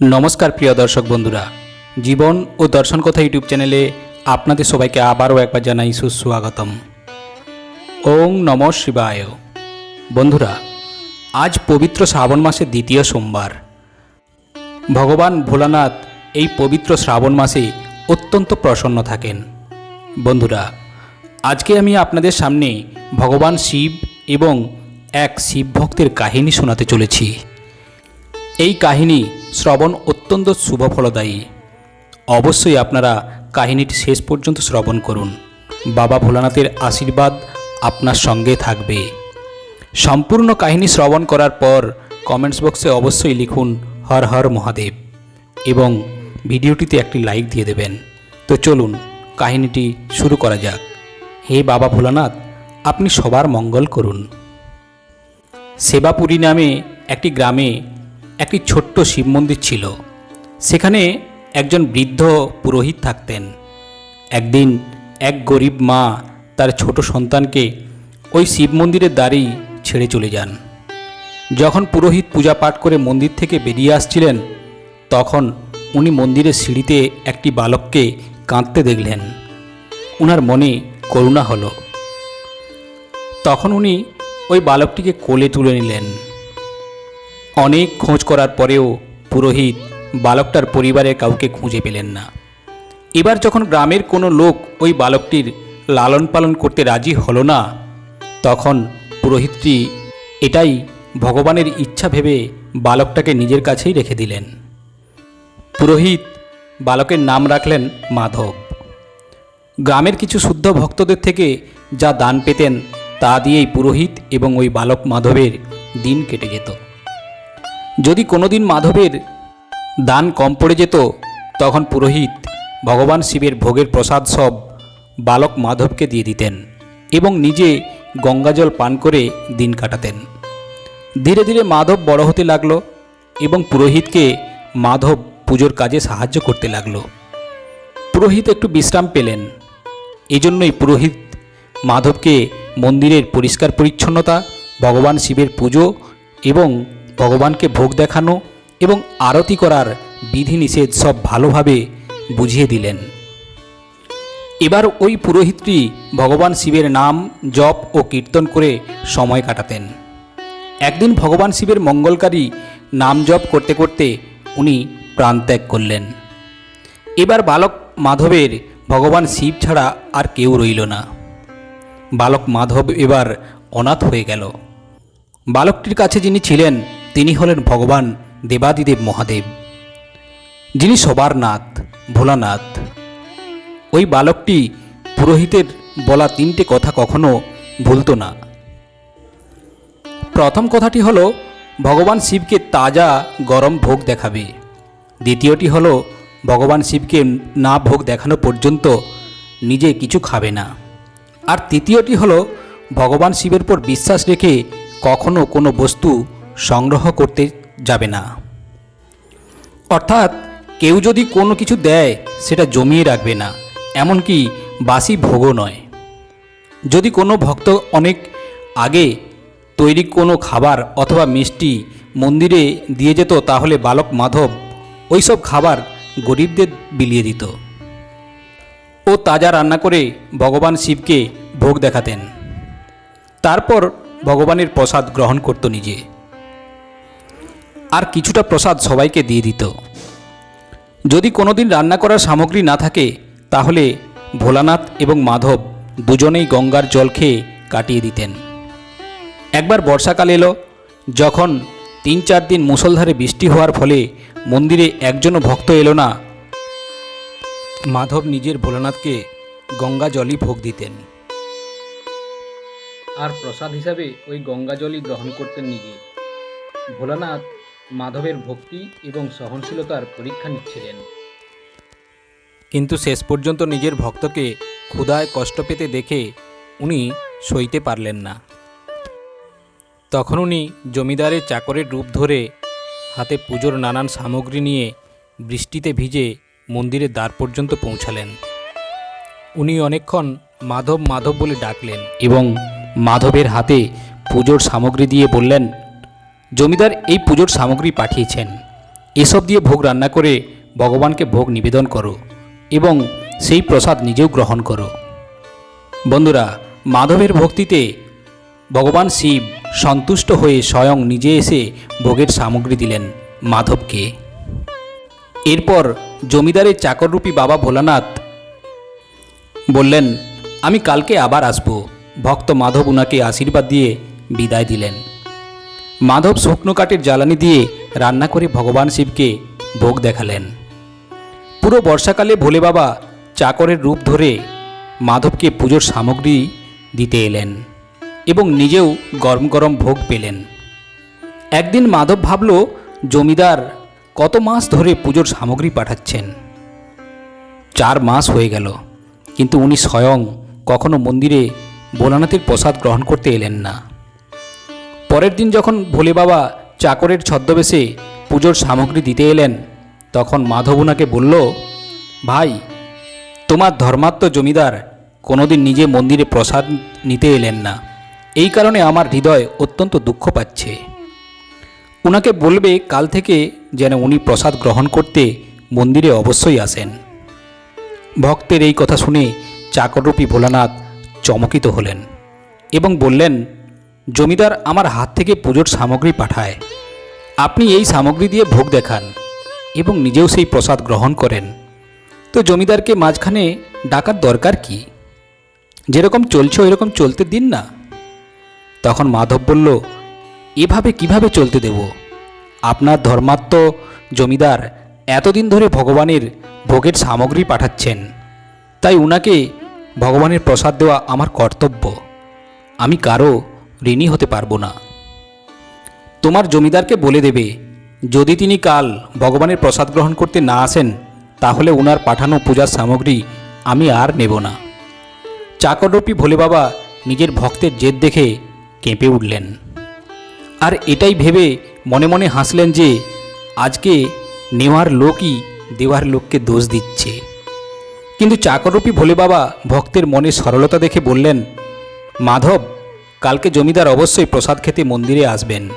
নমস্কার প্রিয় দর্শক বন্ধুরা। জীবন ও দর্শন কথা ইউটিউব চ্যানেলে আপনাদের সবাইকে আবারও একবার জানাই সুস্বাগতম। ওং নম শিবায়। বন্ধুরা, আজ পবিত্র শ্রাবণ মাসের দ্বিতীয় সোমবার। ভগবান ভোলানাথ এই পবিত্র শ্রাবণ মাসে অত্যন্ত প্রসন্ন থাকেন। বন্ধুরা, আজকে আমি আপনাদের সামনে ভগবান শিব এবং এক শিব ভক্তের কাহিনী শোনাতে চলেছি। এই কাহিনী শ্রবণ অত্যন্ত শুভফলদায়ী অবশ্যই আপনারা কাহিনীটি শেষ পর্যন্ত শ্রবণ করুন। বাবা ভোলানাথের আশীর্বাদ আপনার সঙ্গে থাকবে। সম্পূর্ণ কাহিনী শ্রবণ করার পর কমেন্টস বক্সে অবশ্যই লিখুন, হর হর মহাদেব এবং ভিডিওটিতে একটি লাইক দিয়ে দেবেন। তো চলুন, কাহিনীটি শুরু করা যাক। হে বাবা ভোলানাথ, আপনি সবার মঙ্গল করুন। সেবাপুরী নামে একটি গ্রামে একটি ছোট্ট শিব মন্দির ছিল। সেখানে একজন বৃদ্ধ পুরোহিত থাকতেন। একদিন এক গরিব মা তার ছোট সন্তানকে ওই শিব মন্দিরের দ্বারেই ছেড়ে চলে যান। যখন পুরোহিত পূজা পাঠ করে মন্দির থেকে বেরিয়ে আসছিলেন, তখন উনি মন্দিরের সিঁড়িতে একটি বালককে কাঁদতে দেখলেন। উনার মনে করুণা হলো। তখন উনি ওই বালকটিকে কোলে তুলে নিলেন। অনেক খোঁজ করার পরেও পুরোহিত বালকটার পরিবারের কাউকে খুঁজে পেলেন না। এবার যখন গ্রামের কোনো লোক ওই বালকটির লালন পালন করতে রাজি হলো না, তখন পুরোহিতটি এটাই ভগবানের ইচ্ছা ভেবে বালকটাকে নিজের কাছেই রেখে দিলেন। পুরোহিত বালকের নাম রাখলেন মাধব। গ্রামের কিছু শুদ্ধ ভক্তদের থেকে যা দান পেতেন তা দিয়েই পুরোহিত এবং ওই বালক মাধবের দিন কেটে যেত। যদি কোনোদিন মাধবের দান কম পড়ে যেত, তখন পুরোহিত ভগবান শিবের ভোগের প্রসাদ সব বালক মাধবকে দিয়ে দিতেন এবং নিজে গঙ্গাজল পান করে দিন কাটাতেন। ধীরে ধীরে মাধব বড় হতে লাগল এবং পুরোহিতকে মাধব পুজোর কাজে সাহায্য করতে লাগল। পুরোহিত একটু বিশ্রাম পেলেন। এজন্যই পুরোহিত মাধবকে মন্দিরের পরিষ্কার পরিচ্ছন্নতা, ভগবান শিবের পুজো এবং ভগবানকে ভোগ দেখানো এবং আরতি করার বিধিনিষেধ সব ভালোভাবে বুঝিয়ে দিলেন। এবার ওই পুরোহিতটি ভগবান শিবের নাম জপ ও কীর্তন করে সময় কাটাতেন। একদিন ভগবান শিবের মঙ্গলকারী নাম জপ করতে করতে উনি প্রাণত্যাগ করলেন। এবার বালক মাধবের ভগবান শিব ছাড়া আর কেউ রইল না। বালক মাধব এবার অনাথ হয়ে গেল। বালকটির কাছে যিনি ছিলেন তিনি হলেন ভগবান দেবাদিদেব মহাদেব, যিনি সবার নাথ ভোলানাথ। ওই বালকটি পুরোহিতের বলা তিনটে কথা কখনো ভুলতো না। প্রথম কথাটি হলো, ভগবান শিবকে তাজা গরম ভোগ দেখাবে। দ্বিতীয়টি হলো, ভগবান শিবকে না ভোগ দেখানো পর্যন্ত নিজে কিছু খাবে না। আর তৃতীয়টি হলো, ভগবান শিবের উপর বিশ্বাস রেখে কখনো কোনো বস্তু সংগ্রহ করতে যাবে না। অর্থাৎ কেউ যদি কোনো কিছু দেয়, সেটা জমিয়ে রাখবে না, এমনকি বাসি ভোগও নয়। যদি কোনো ভক্ত অনেক আগে তৈরি কোনো খাবার অথবা মিষ্টি মন্দিরে দিয়ে যেত, তাহলে বালক মাধব ওইসব খাবার গরিবদের বিলিয়ে দিত। ও তাজা রান্না করে ভগবান শিবকে ভোগ দেখাতেন। তারপর ভগবানের প্রসাদ গ্রহণ করত নিজে। আর কিছুটা প্রসাদ সবাইকে দিয়ে দিত। যদি কোনোদিন রান্না করার সামগ্রী না থাকে, তাহলে ভোলানাথ এবং মাধব দুজনেই গঙ্গার জল খেয়ে কাটিয়ে দিতেন। একবার বর্ষাকাল এলো, যখন তিন চার দিন মুষলধারে বৃষ্টি হওয়ার ফলে মন্দিরে একজনও ভক্ত এলো না, মাধব নিজের ভোলানাথকে গঙ্গা জলই ভোগ দিতেন। আর প্রসাদ হিসাবে ওই গঙ্গা জলই গ্রহণ করতেন নিজে। ভোলানাথ মাধবের ভক্তি এবং সহনশীলতার পরীক্ষা নিচ্ছিলেন। কিন্তু শেষ পর্যন্ত নিজের ভক্তকে ক্ষুধায় কষ্ট পেতে দেখে উনি সইতে পারলেন না। তখন উনি জমিদারের চাকরের রূপ ধরে হাতে পুজোর নানান সামগ্রী নিয়ে বৃষ্টিতে ভিজে মন্দিরের দ্বার পর্যন্ত পৌঁছালেন। উনি অনেকক্ষণ মাধব মাধব বলে ডাকলেন এবং মাধবের হাতে পুজোর সামগ্রী দিয়ে বললেন জমিদার এই পুজোর সামগ্রী পাঠিয়েছেন। এসব দিয়ে ভোগ রান্না করে ভগবানকে ভোগ নিবেদন করো এবং সেই প্রসাদ নিজেও গ্রহণ করো। বন্ধুরা, মাধবের ভক্তিতে ভগবান শিব সন্তুষ্ট হয়ে স্বয়ং নিজে এসে ভোগের সামগ্রী দিলেন মাধবকে। এরপর জমিদারের চাকররূপী বাবা ভোলানাথ বললেন, আমি কালকে আবার আসব। ভক্ত মাধব উনাকে আশীর্বাদ দিয়ে বিদায় দিলেন। মাধব শুকনো কাঠের জ্বালানি দিয়ে রান্না করে ভগবান শিবকে ভোগ দেখালেন। পুরো বর্ষাকালে ভোলে বাবা চাকরের রূপ ধরে মাধবকে পুজোর সামগ্রী দিতে এলেন এবং নিজেও গরম গরম ভোগ পেলেন। একদিন মাধব ভাবল, জমিদার কত মাস ধরে পুজোর সামগ্রী পাঠাচ্ছেন? চার মাস হয়ে গেল, কিন্তু উনি স্বয়ং কখনো মন্দিরে ভোলানাথের প্রসাদ গ্রহণ করতে এলেন না। পরের দিন যখন ভোলে বাবা চাকরের ছদ্মবেশে পুজোর সামগ্রী দিতে এলেন, তখন মাধব ওনাকে বলল, ভাই, তোমার ধর্মাত্ম জমিদার কোনোদিন নিজে মন্দিরে প্রসাদ নিতে এলেন না। এই কারণে আমার হৃদয় অত্যন্ত দুঃখ পাচ্ছে। ওনাকে বলবে কাল থেকে যেন উনি প্রসাদ গ্রহণ করতে মন্দিরে অবশ্যই আসেন। ভক্তের এই কথা শুনে চাকররূপী ভোলানাথ চমকিত হলেন এবং বললেন জমিদার আমার হাত থেকে পুজোর সামগ্রী পাঠায়। আপনি এই সামগ্রী দিয়ে ভোগ দেখান এবং নিজেও সেই প্রসাদ গ্রহণ করেন। তো জমিদারকে মাঝখানে ডাকার দরকার কি? যেরকম চলছে ওইরকম চলতে দিন না? তখন মাধব বলল, এভাবে কীভাবে চলতে দেব? আপনার ধর্মাত্ম জমিদার এতদিন ধরে ভগবানের ভোগের সামগ্রী পাঠাচ্ছেন। তাই উনাকে ভগবানের প্রসাদ দেওয়া আমার কর্তব্য। আমি কারও ঋণী হতে পারব না। তোমার জমিদারকে বলে দেবে, যদি তিনি কাল ভগবানের প্রসাদ গ্রহণ করতে না আসেন, তাহলে উনার পাঠানো পূজার সামগ্রী আমি আর নেব না। চাকররূপী ভোলে বাবা নিজের ভক্তের জেদ দেখে কেঁপে উঠলেন। আর এটাই ভেবে মনে মনে হাসলেন যে, আজকে নেওয়ার লোকই দেওয়ার লোককে দোষ দিচ্ছে। কিন্তু চাকররূপী ভোলে বাবা ভক্তের মনে সরলতা দেখে বললেন, মাধব কালকে জমিদার অবশ্যই প্রসাদ খেতে মন্দিরে আসবেন।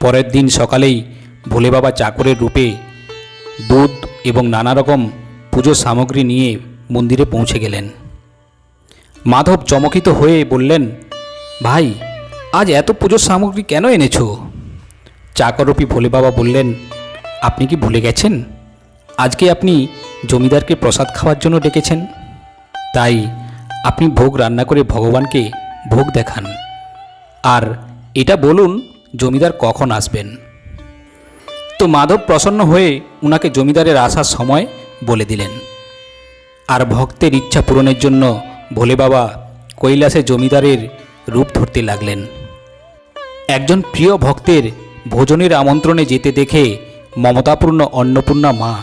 পরের দিন সকালেই ভোলে বাবা চাকরের রূপে দুধ এবং নানা রকম পুজোর সামগ্রী নিয়ে মন্দিরে পৌঁছে গেলেন। মাধব চমকিত হয়ে বললেন, ভাই, আজ এত পুজোর সামগ্রী কেন এনেছ? চাকররূপী ভোলে বাবা বললেন, আপনি কি ভুলে গেছেন? আজকে আপনি জমিদারকে প্রসাদ খাওয়ার জন্য ডেকেছেন। তাই আপনি ভোগ রান্না করে ভগবানকে ভোগ দেখান। আর এটা বলুন, জমিদার কখন আসবেন? তো মাধব প্রসন্ন হয়ে উনাকে জমিদারের আসার সময় বলে দিলেন। আর ভক্তের ইচ্ছা পূরণের জন্য ভোলে বাবা কৈলাসে জমিদারের রূপ ধরতে লাগলেন। একজন প্রিয় ভক্তের ভোজনের আমন্ত্রণে যেতে দেখে মমতাপূর্ণ অন্নপূর্ণা মা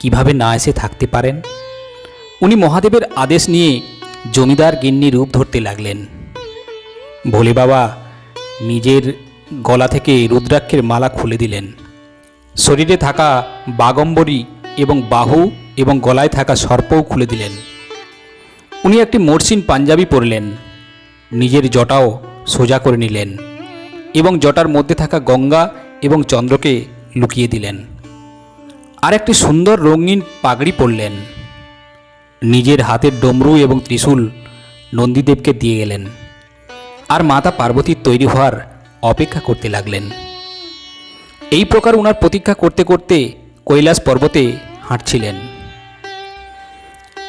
কীভাবে না এসে থাকতে পারেন? উনি মহাদেবের আদেশ নিয়ে জমিদার গিন্নি রূপ ধরতে লাগলেন। ভোলে বাবা নিজের গলা থেকে রুদ্রাক্ষের মালা খুলে দিলেন। শরীরে থাকা বাগম্বরী এবং বাহু এবং গলায় থাকা সর্পও খুলে দিলেন। উনি একটি মরসিন পাঞ্জাবি পরলেন। নিজের জটাও সোজা করে নিলেন এবং জটার মধ্যে থাকা গঙ্গা এবং চন্দ্রকে লুকিয়ে দিলেন। আর একটি সুন্দর রঙিন পাগড়ি পরলেন। নিজের হাতের ডমরু এবং ত্রিশূল নন্দীদেবকে দিয়ে গেলেন আর মাতা পার্বতীর তৈরি হওয়ার অপেক্ষা করতে লাগলেন। এই প্রকার ওনার প্রতীক্ষা করতে করতে কৈলাস পর্বতে হাঁটছিলেন।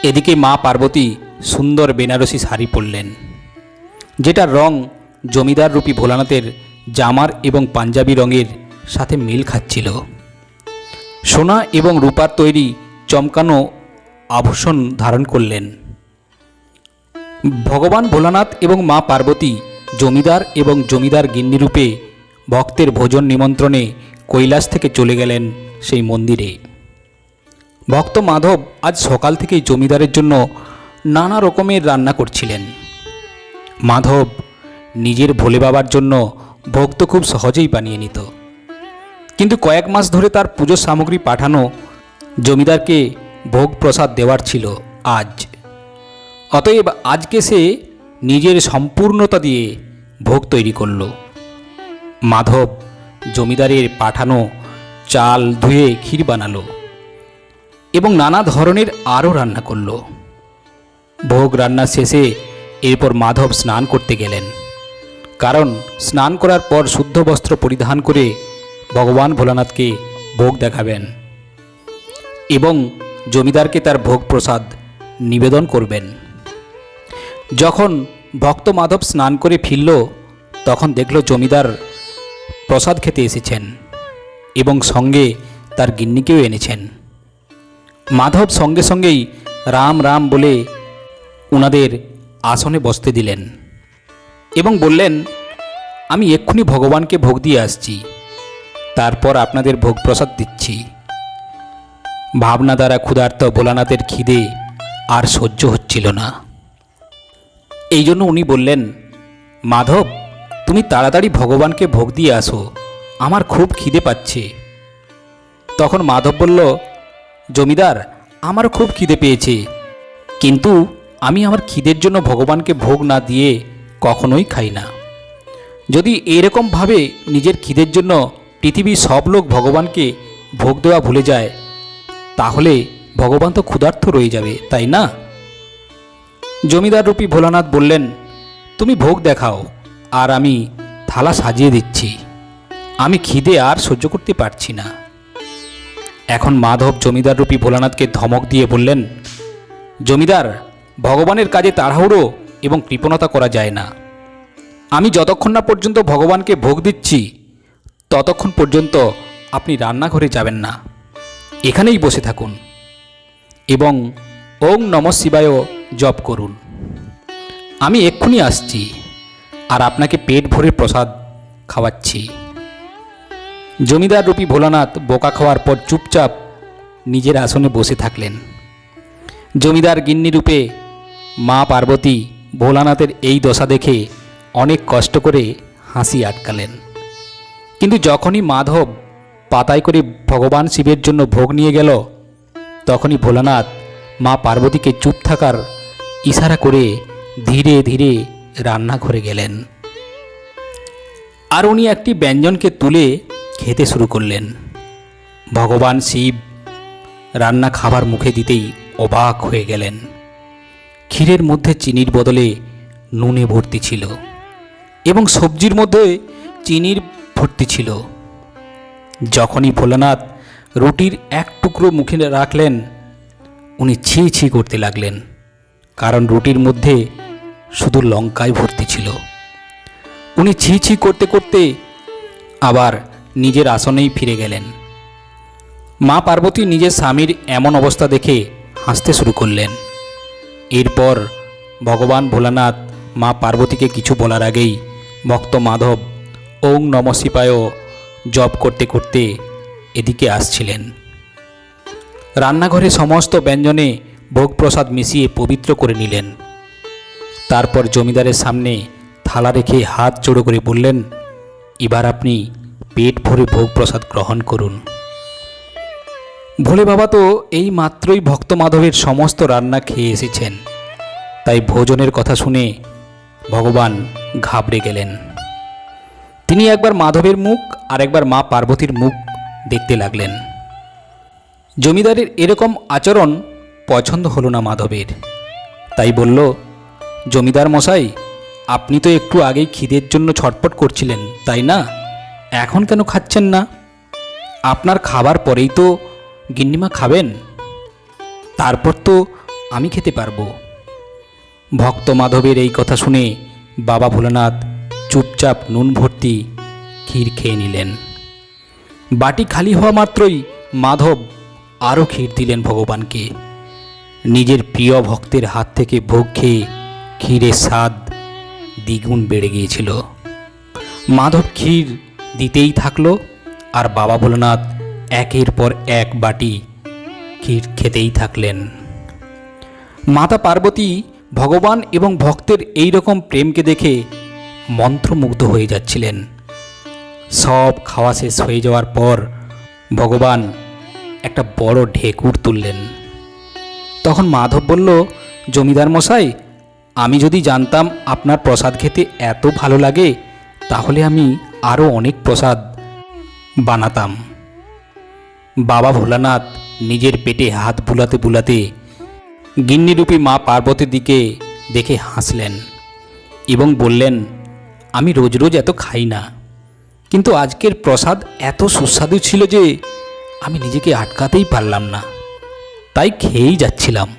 এদিকে মা পার্বতী সুন্দর বেনারসি শাড়ি পরলেন, যেটার রং জমিদার রূপী ভোলানাথের জামার এবং পাঞ্জাবি রঙের সাথে মিল খাচ্ছিল। সোনা এবং রূপার তৈরি চমকানো আভূষণ ধারণ করলেন। ভগবান ভোলানাথ এবং মা পার্বতী জমিদার এবং জমিদার গিন্নিরূপে ভক্তের ভোজন নিমন্ত্রণে কৈলাস থেকে চলে গেলেন সেই মন্দিরে। ভক্ত মাধব আজ সকাল থেকেই জমিদারের জন্য নানা রকমের রান্না করছিলেন। মাধব নিজের ভোলে বাবার জন্য ভক্ত খুব সহজেই বানিয়ে নিত। কিন্তু কয়েক মাস ধরে তার পুজোর সামগ্রী পাঠানো জমিদারকে ভোগ প্রসাদ দেওয়ার ছিল আজ। অতএব আজকে সে নিজের সম্পূর্ণতা দিয়ে ভোগ তৈরি করল। মাধব জমিদারের পাঠানো চাল ধুয়ে ক্ষীর বানালো এবং নানা ধরনের আরও রান্না করল। ভোগ রান্না শেষে এরপর মাধব স্নান করতে গেলেন। কারণ স্নান করার পর শুদ্ধ বস্ত্র পরিধান করে ভগবান ভোলানাথকে ভোগ দেখাবেন। এবং জমিদারকে তার ভোগ প্রসাদ নিবেদন করবেন। যখন ভক্ত মাধব স্নান করে ফিরল, তখন দেখল জমিদার প্রসাদ খেতে এসেছেন এবং সঙ্গে তার গিন্নিকেও এনেছেন। মাধব সঙ্গে সঙ্গেই রাম রাম বলে ওনাদের আসনে বসতে দিলেন এবং বললেন, আমি এক্ষুনি ভগবানকে ভোগ দিয়ে আসছি। তারপর আপনাদের ভোগ প্রসাদ দিচ্ছি। ভাবনা দ্বারা ক্ষুধার্ত ভোলানাথের খিদে আর সহ্য হচ্ছিল না। এই জন্য উনি বললেন, মাধব, তুমি তাড়াতাড়ি ভগবানকে ভোগ দিয়ে আসো, আমার খুব খিদে পাচ্ছে। তখন মাধব বলল, জমিদার আমারও খুব খিদে পেয়েছে, কিন্তু আমি আমার খিদের জন্য ভগবানকে ভোগ না দিয়ে কখনোই খাই না। যদি এরকমভাবে নিজের খিদের জন্য পৃথিবীর সব লোক ভগবানকে ভোগ দেওয়া ভুলে যায় তাহলে ভগবান তো ক্ষুধার্থ রয়ে যাবে, তাই না? জমিদার রূপী ভোলানাথ বললেন, তুমি ভোগ দেখাও, আর আমি থালা সাজিয়ে দিচ্ছি। আমি খিদে আর সহ্য করতে পারছি না। এখন মাধব জমিদার রূপী ভোলানাথকে ধমক দিয়ে বললেন, জমিদার, ভগবানের কাজে তাড়াহুড়ো এবং কৃপণতা করা যায় না। আমি যতক্ষণ না পর্যন্ত ভগবানকে ভোগ দিচ্ছি, ততক্ষণ পর্যন্ত আপনি রান্নাঘরে যাবেন না। এখানেই বসে থাকুন এবং ওং নম শিবায় জপ করুন। আমি এক্ষুনি আসছি আর আপনাকে পেট ভরে প্রসাদ খাওয়াচ্ছি। জমিদার রূপী ভোলানাথ বোকা খাওয়ার পর চুপচাপ নিজের আসনে বসে থাকলেন। জমিদার গিন্নি রূপে মা পার্বতী ভোলানাথের এই দশা দেখে অনেক কষ্ট করে হাসি আটকালেন। কিন্তু যখনই মাধব পাতায় করে ভগবান শিবের জন্য ভোগ নিয়ে গেল। তখনই ভোলানাথ মা পার্বতীকে চুপ থাকার ইশারা করে ধীরে ধীরে রান্নাঘরে গেলেন। আর উনি একটি ব্যঞ্জনকে তুলে খেতে শুরু করলেন। ভগবান শিব রান্না খাবার মুখে দিতেই অবাক হয়ে গেলেন। ক্ষীরের মধ্যে চিনির বদলে নুনে ভর্তি ছিল এবং সবজির মধ্যে চিনির ভর্তি ছিল। যখনই ভোলানাথ রুটির এক টুকরো মুখে রাখলেন, উনি ছি ছি করতে লাগলেন, কারণ রুটির মধ্যে শুধু লঙ্কায় ভর্তি ছিল। উনি ছি ছি করতে করতে আবার নিজের আসনেই ফিরে গেলেন। মা পার্বতী নিজের স্বামীর এমন অবস্থা দেখে হাসতে শুরু করলেন। এরপর ভগবান ভোলানাথ মা পার্বতীকে কিছু বলার আগেই ভক্ত মাধব, ওং নম শিবায় জপ করতে করতে এদিকে আসছিলেন। রান্নাঘরে সমস্ত ব্যঞ্জনে ভোগ প্রসাদ মিশিয়ে পবিত্র করে নিলেন। তারপর জমিদারের সামনে থালা রেখে হাত জোড়ো করে বললেন, এবার আপনি পেট ভরে ভোগ প্রসাদ গ্রহণ করুন। ভোলে বাবা তো এই মাত্রই ভক্ত মাধবের সমস্ত রান্না খেয়ে এসেছেন। তাই ভোজনের কথা শুনে ভগবান ঘাবড়ে গেলেন। তিনি একবার মাধবের মুখ আর একবার মা পার্বতীর মুখ দেখতে লাগলেন। জমিদারের এরকম আচরণ পছন্দ হলো না মাধবের। তাই বলল, জমিদার মশাই, আপনি তো একটু আগেই খিদের জন্য ছটপট করছিলেন, তাই না? এখন কেন খাচ্ছেন না? আপনার খাবার পরেই তো গিন্নিমা খাবেন। তারপর তো আমি খেতে পারব। ভক্ত মাধবের এই কথা শুনে বাবা ভোলানাথ চুপচাপ নুন ভর্তি ক্ষীর খেয়ে নিলেন। বাটি খালি হওয়া মাত্রই মাধব আরও ক্ষীর দিলেন ভগবানকে। নিজের প্রিয় ভক্তের হাত থেকে ভোগ খেয়ে ক্ষীরের স্বাদ দ্বিগুণ বেড়ে গিয়েছিল। মাধব ক্ষীর দিতেই থাকল আর বাবা ভোলানাথ একের পর এক বাটি ক্ষীর খেতেই থাকলেন। মাতা পার্বতী ভগবান এবং ভক্তের এই রকম প্রেমকে দেখে মন্ত্রমুগ্ধ হয়ে যাচ্ছিলেন। সব খাওয়া শেষ হয়ে যাওয়ার পর ভগবান একটা বড় ঢেকুর তুললেন। তখন মাধব বলল, জমিদার মশাই, আমি যদি জানতাম আপনার প্রসাদ খেতে এত ভালো লাগে, তাহলে আমি আরও অনেক প্রসাদ বানাতাম। বাবা ভোলানাথ নিজের পেটে হাত বুলাতে বুলাতে গিন্নিরূপী মা পার্বতীর দিকে দেখে হাসলেন এবং বললেন আমি রোজ রোজ এত খাই না। কিন্তু আজকের প্রসাদ এত সুস্বাদু ছিল যে আমি নিজেকে আটকাতেই পারলাম না। তাই খেয়েই যাচ্ছিলাম।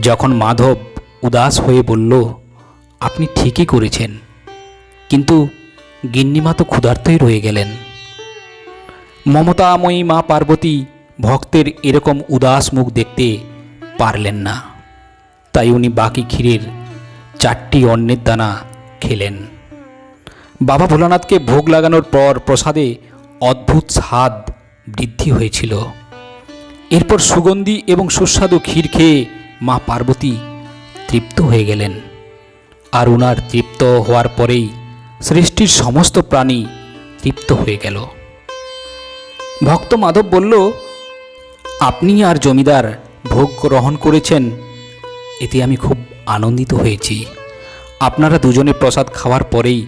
যখন মাধব উদাস হয়ে বলল, আপনি ঠিকই করেছেন। কিন্তু গিন্নিমা তো ক্ষুধার্তই রয়ে গেলেন। মমতাময়ী মা পার্বতী ভক্তের এরকম উদাস মুখ দেখতে পারলেন না। তাই উনি বাকি ক্ষীরের চারটি অন্নের দানা খেলেন। বাবা ভোলানাথকে ভোগ লাগানোর পর প্রসাদে অদ্ভুত স্বাদ বৃদ্ধি হয়েছিল। এরপর সুগন্ধি এবং সুস্বাদু ক্ষীর খেয়ে মা পার্বতী তৃপ্ত হয়ে গেলেন। আর উনার তৃপ্ত হওয়ার পরেই সৃষ্টির সমস্ত প্রাণী তৃপ্ত হয়ে গেল। ভক্ত মাধব বলল, আপনি আর জমিদার ভোগ গ্রহণ করেছেন, এতে আমি খুব আনন্দিত হয়েছি। আপনারা দুজনে প্রসাদ খাওয়ার পরেই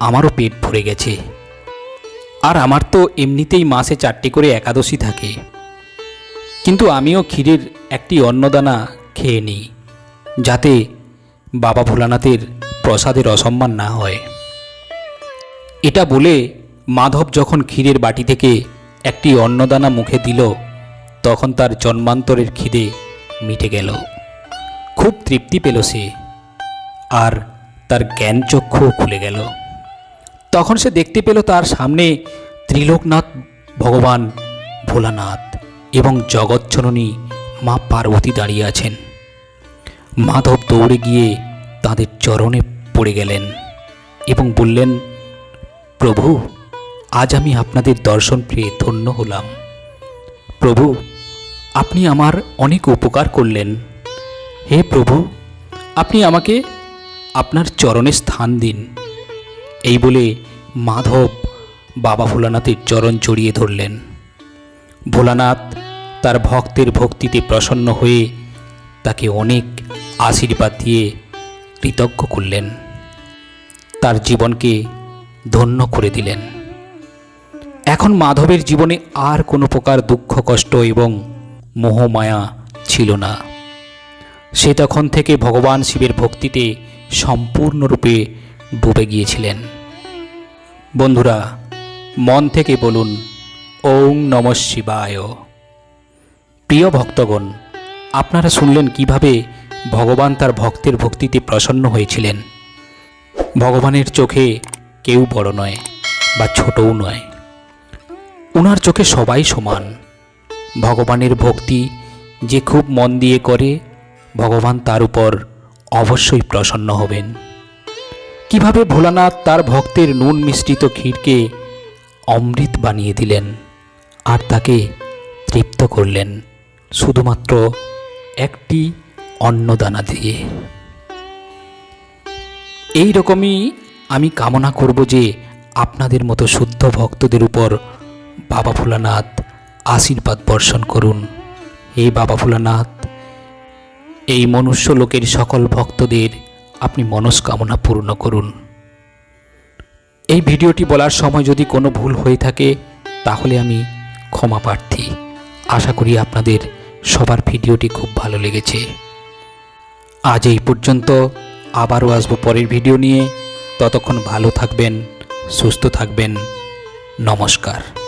আমারও পেট ভরে গেছে। আর আমার তো এমনিতেই মাসে চারটি করে একাদশী থাকে। কিন্তু আমিও ক্ষীরের একটি অন্নদানা খেয়ে নিই, যাতে বাবা ভোলানাথের প্রসাদের অসম্মান না হয়। এটা বলে মাধব যখন ক্ষীরের বাটি থেকে একটি অন্নদানা মুখে দিল, তখন তার জন্মান্তরের খিদে মিটে গেল। খুব তৃপ্তি পেল সে। আর তার জ্ঞান চক্ষুও খুলে গেল। তখন সে দেখতে পেল তার সামনে ত্রিলোকনাথ, ভগবান ভোলানাথ এবং জগৎজননী মা পার্বতী দাঁড়িয়ে আছেন। মাধব দৌড়ে গিয়ে তাদের চরণে পড়ে গেলেন এবং বললেন, প্রভু, আজ আমি আপনাদের দর্শন পেয়ে ধন্য হলাম। প্রভু, আপনি আমার অনেক উপকার করলেন। হে প্রভু, আপনি আমাকে আপনার চরণে স্থান দিন। এই বলে মাধব বাবা ভোলানাথের চরণ জড়িয়ে ধরলেন। ভোলানাথ তার ভক্তের ভক্তিতে প্রসন্ন হয়ে তাকে অনেক আশীর্বাদ দিয়ে কৃতজ্ঞ করলেন। তার জীবনকে ধন্য করে দিলেন। এখন মাধবের জীবনে আর কোনো প্রকার দুঃখ, কষ্ট এবং মোহমায়া ছিল না। সে তখন থেকে ভগবান শিবের ভক্তিতে সম্পূর্ণরূপে ডুবে গিয়েছিলেন। বন্ধুরা, মন থেকে বলুন, ওং নম শিবায়। প্রিয় ভক্তগণ, আপনারা শুনলেন কীভাবে ভগবান তার ভক্তের ভক্তিতে প্রসন্ন হয়েছিলেন। ভগবানের চোখে কেউ বড় নয় বা ছোটও নয়। ওনার চোখে সবাই সমান। ভগবানের ভক্তি যে খুব মন দিয়ে করে, ভগবান তার উপর অবশ্যই প্রসন্ন হবেন। কীভাবে ভোলানাথ তার ভক্তের নুন মিশ্রিত ক্ষীরকে অমৃত বানিয়ে দিলেন আর তাকে তৃপ্ত করলেন শুধুমাত্র একটি অন্নদানা দিয়ে। এই রকমই আমি কামনা করব যে আপনাদের মতো শুদ্ধ ভক্তদের উপর বাবা ভোলানাথ আশীর্বাদ বর্ষণ করুন। হে বাবা ভোলানাথ এই মনুষ্য লোকের সকল ভক্তদের আপনি মনস্কামনা পূর্ণ করুন। এই ভিডিওটি বলার সময় যদি কোনো ভুল হয়ে থাকে, তাহলে আমি ক্ষমা প্রার্থী। আশা করি আপনাদের সবার ভিডিওটি খুব ভালো লেগেছে। আজ এই পর্যন্ত, আবারও আসব পরের ভিডিও নিয়ে। ততক্ষণ ভালো থাকবেন, সুস্থ থাকবেন। নমস্কার।